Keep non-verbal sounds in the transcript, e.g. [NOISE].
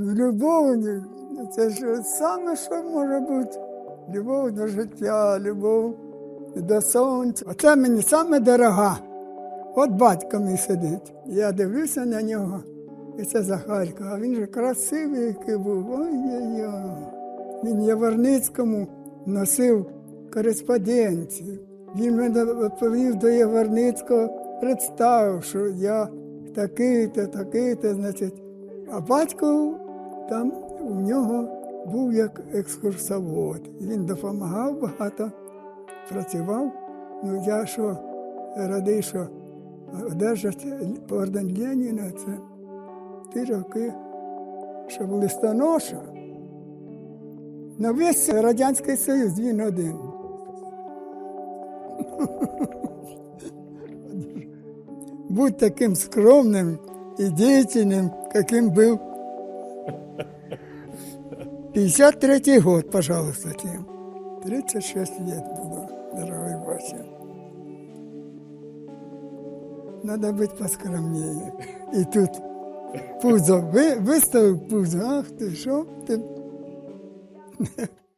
Любов, це ж саме, що може бути. Любов до життя, любов до сонця. Оце мені саме дорога. От батько мій сидить. Я дивлюся на нього. І це Захарко. А він же красивий, який був. Ой-ой-ой. Він Яворницькому носив кореспонденцію. Він мене повів до Яворницького, представив, що я такий-то, такий-то, значить. А батько там у нього був як екскурсовод. Він допомагав багато, працював. Ну я що радий, що одержать орден Леніна, це ті роки, що в листоноша. На весь Радянський Союз він один. [LAUGHS] Будь таким скромним і діятельним, яким був 53-й год, пожалуйста, Тим. 36 лет было, дорогой Вася. Надо быть поскромнее. И тут пузо, вы, выставил пузо, ах ты, шо ти?